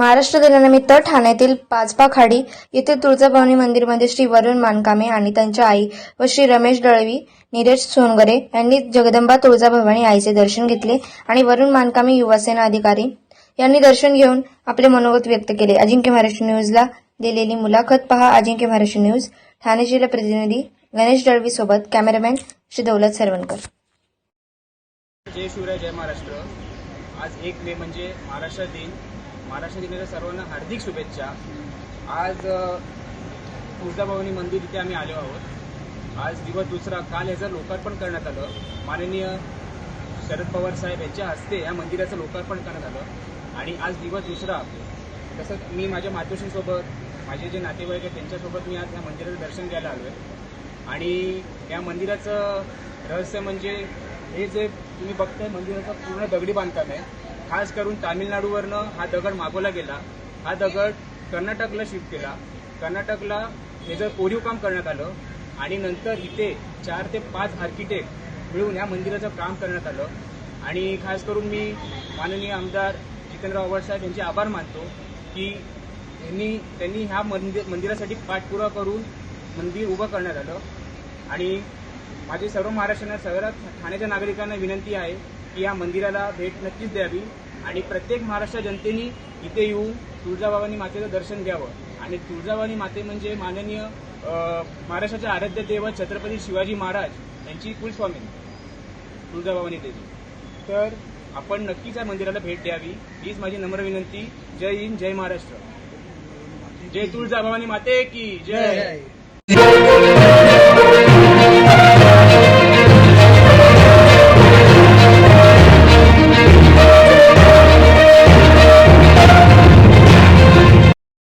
महाराष्ट्र दिनानिमित्त ठाण्यातील पाचपा खाडी येथील तुळजाभवानी मंदिरमध्ये श्री वरुण मानकामे आणि त्यांच्या आई व श्री रमेश दळवी नीरज सोनगरे यांनी जगदंबा तुळजाभवानी आईचे दर्शन घेतले आणि वरुण मानकामे युवासेना अधिकारी यांनी दर्शन घेऊन आपले मनोगत व्यक्त केले. अजिंक्य महाराष्ट्र न्यूजला दिलेली मुलाखत पहा. अजिंक्य महाराष्ट्र न्यूज ठाणे जिल्हा प्रतिनिधी गणेश दळवी सोबत कॅमेरामॅन श्री दौलत सरवणकर. जय शिवराय जय महाराष्ट्र. आज एक मे म्हणजे महाराष्ट्र दिन. महाराष्ट्र दिनाच्या सर्वांना हार्दिक शुभेच्छा. आज तुळजाभवानी मंदिर इथे आम्ही आलो आहोत. आज दिवस दुसरा काल याचं लोकार्पण करण्यात आलं. माननीय शरद पवार साहेब यांच्या हस्ते या मंदिराचं लोकार्पण करण्यात आलं. आणि आज दिवस दुसरा तसंच मी माझ्या मातोश्रीसोबत माझे जे नातेवाईक आहेत त्यांच्यासोबत मी आज या मंदिराचं दर्शन घ्यायला आलो आहे आणि या मंदिराचं रहस्य म्हणजे हे जे तुम्ही बघताय मंदिराचं पूर्ण दगडी बांधकाम आहे. खास करून तामिळनाडूवरनं हा दगड मागवला गेला. हा दगड कर्नाटकला शिफ्ट केला. कर्नाटकला याचं कोरीव काम करण्यात आलं आणि नंतर इथे चार ते पाच आर्किटेक्ट मिळून या मंदिराचं काम करण्यात आलं. आणि खास करून मी माननीय आमदार जितेंद्र आव्हाड साहेब यांचे आभार मानतो की यांनी त्यांनी ह्या मंदिर मंदिरासाठी पाठपुरावा करून मंदिर उभं करण्यात आलं. आणि माझे सर्व महाराष्ट्रांना सगळ्या ठाण्याच्या नागरिकांना विनंती आहे की या मंदिराला भेट नक्कीच द्यावी आणि प्रत्येक महाराष्ट्र जनतेने इथे येऊन तुळजाभवानी मातेचं दर्शन घ्यावं. आणि तुळजाभवानी माते म्हणजे माननीय महाराष्ट्राचे आराध्य दैवत छत्रपती शिवाजी महाराज यांची कुलस्वामी तुळजाभवानी देवी तर आपण नक्कीच या मंदिराला भेट द्यावी. हीच माझी नम्र विनंती. जय हिंद जय महाराष्ट्र. जय तुळजाभवानी माते की जय.